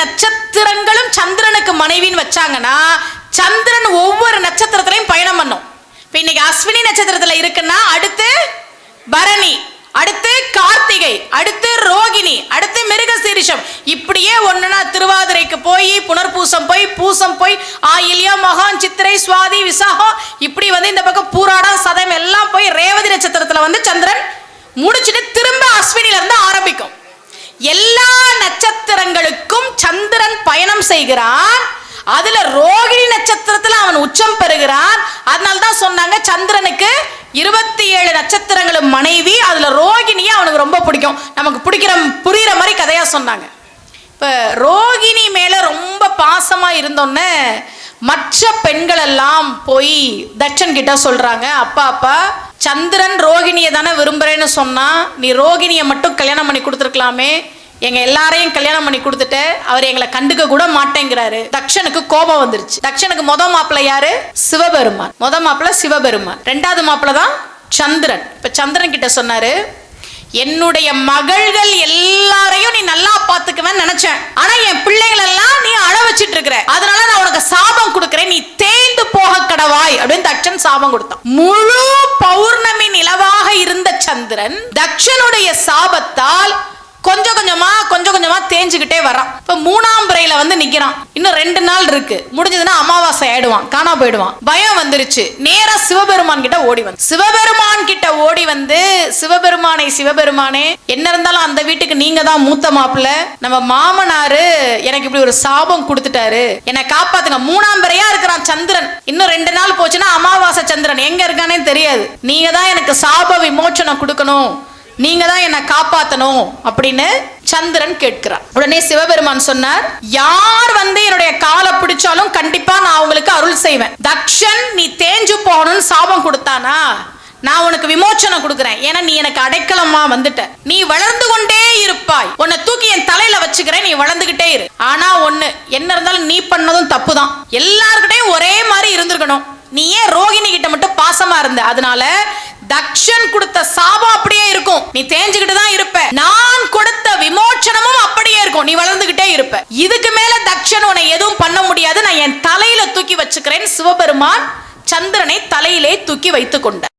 நட்சத்திரங்களும் சந்திரனுக்கு மனைவின்னு வச்சாங்கன்னா சந்திரன் ஒவ்வொரு நட்சத்திரத்திலையும் பயணம் பண்ணும். இப்போ இன்னைக்கு அஸ்வினி நட்சத்திரத்துல இருக்குன்னா அடுத்து பரணி அடுத்து கார்த்திகை அடுத்து ரோகிணி அடுத்து மிருகசீரிஷம். இப்படியே ஒண்ணுனா திருவாதிரைக்கு போய் புனர்பூசம் போய் பூசம் போய் ஆயில்யம் மகான் சித்திரை சுவாதி விசாகம் இப்படி வந்து இந்த பக்கம் பூராடம் சதம் எல்லாம் போய் ரேவதி நட்சத்திரத்துல வந்து சந்திரன் முடிச்சுட்டு திரும்ப அஸ்வினில இருந்து ஆரம்பிக்கும். எல்லா சந்திரன் பயணம் செய்கிறான். அதுல ரோகிணி நட்சத்திரத்துல அவன் உச்சம் பெறுகிறான். அதனால தான் சொன்னாங்க சந்திரனுக்கு இருபத்தி ஏழு நட்சத்திரங்களும் மனைவி. அதுல ரோகிணியை அவனுக்கு ரொம்ப பிடிக்கும். நமக்கு பிடிக்கிற புரியுற மாதிரி கதையா சொன்னாங்க. இப்ப ரோகிணி மேல ரொம்ப பாசமா இருந்தோன்னே மற்ற பெண்கள் எல்லாம் போய் தட்சன் கிட்ட சொல்றாங்க அப்பா அப்பா சந்திரன் ரோகிணியை தானே விரும்புறேன்னு சொன்னா நீ ரோகிணியை மட்டும் கல்யாணம் பண்ணி கொடுத்துருக்கலாமே. எங்க எல்லாரையும் கல்யாணம் பண்ணி கொடுத்துட்டு அவர் எங்களை கண்டுக்க கூட மாட்டேங்கிறாரு. தக்ஷனுக்கு கோபம் வந்துருச்சு. தக்ஷனுக்கு முத மாப்பிள்ள யாரு? சிவபெருமான். முத மாப்பிள்ள சிவபெருமான். ரெண்டாவது மாப்பிள்ள தான் சந்திரன். இப்ப சந்திரன் கிட்ட சொன்னாரு என்னுடைய மகள்கள் எல்லாரையும் நீ நல்லா பாத்துக்குவேன் நினைச்சேன். ஆனா என் பிள்ளைகள் எல்லாம் நீ அழ வச்சிட்டு இருக்கிற அதனால நான் உனக்கு சாபம் கொடுக்குறேன். நீ தேய்ந்து போக கடவாய். அப்படின்னு தட்சன் சாபம் கொடுத்தான். முழு பௌர்ணமி நிலவாக இருந்த சந்திரன் தட்சனுடைய சாபத்தால் கொஞ்சம் கொஞ்சமா கொஞ்சம் கொஞ்சமா தேஞ்சுக்கிட்டே வரான் இப்ப மூணாம் பிறையில வந்து நிக்கிறான். இன்னும் ரெண்டு நாள் இருக்கு. முடிஞ்சதுன்னா அமாவாசை ஆயிடுவான். காணா போயிடுவான். பயம் வந்துருச்சு. நேரா சிவபெருமான் கிட்ட ஓடி வந்து சிவபெருமான் கிட்ட ஓடி வந்து சிவபெருமானை சிவபெருமானே என்ன இருந்தாலும் அந்த வீட்டுக்கு நீங்க தான் மூத்த மாப்பிள்ள. நம்ம மாமனாரு எனக்கு இப்படி ஒரு சாபம் கொடுத்துட்டாரு. என்னை காப்பாத்துங்க. மூணாம் பிறையா இருக்கிறான் சந்திரன். இன்னும் ரெண்டு நாள் போச்சுன்னா அமாவாசை சந்திரன். எங்க இருக்கானே தெரியாது. நீங்க தான் எனக்கு சாப விமோச்சனம் கொடுக்கணும். நீங்க தான் என்னை காப்பாத்தணும் அப்படின்னு சந்திரன் கேட்கிறார். உடனே சிவபெருமான் சொன்னார் யார் வந்து என்னுடைய காலை பிடிச்சாலும் கண்டிப்பா நான் அவங்களுக்கு அருள் செய்வேன். தக்ஷன் நீ தேஞ்சு போகணும்னு சாபம் கொடுத்தானா? நான் உனக்கு விமோச்சனம் கொடுக்குறேன். ஏன்னா நீ எனக்கு அடைக்கலமா வந்துட்ட. நீ வளர்ந்து கொண்டே இருப்பாய். உன்னை தூக்கி என் தலையில வச்சுக்கிறேன். நீ வளர்ந்துகிட்டே இரு. ஆனா ஒண்ணு என்ன இருந்தாலும் நீ பண்ணதும் தப்பு தான் எல்லார்கிட்டையும் ஒரே மாதிரி இருந்திருக்கணும். நீ ஏன் ரோகிணி கிட்ட மட்டும் பாசமா இருந்த? அதனால தக்ஷன் கொடுத்த சாபம் அப்படியே இருக்கும். நீ தேஞ்சுக்கிட்டு தான் இருப்ப. நான் கொடுத்த விமோச்சனமும் அப்படியே இருக்கும். நீ வளர்ந்துகிட்டே இருப்ப. இதுக்கு மேல தக்ஷன் உன்னை எதுவும் பண்ண முடியாது. நான் என் தலையில தூக்கி வச்சுக்கிறேன். சிவபெருமான் சந்திரனை தலையிலே தூக்கி வைத்துக் கொண்டார்.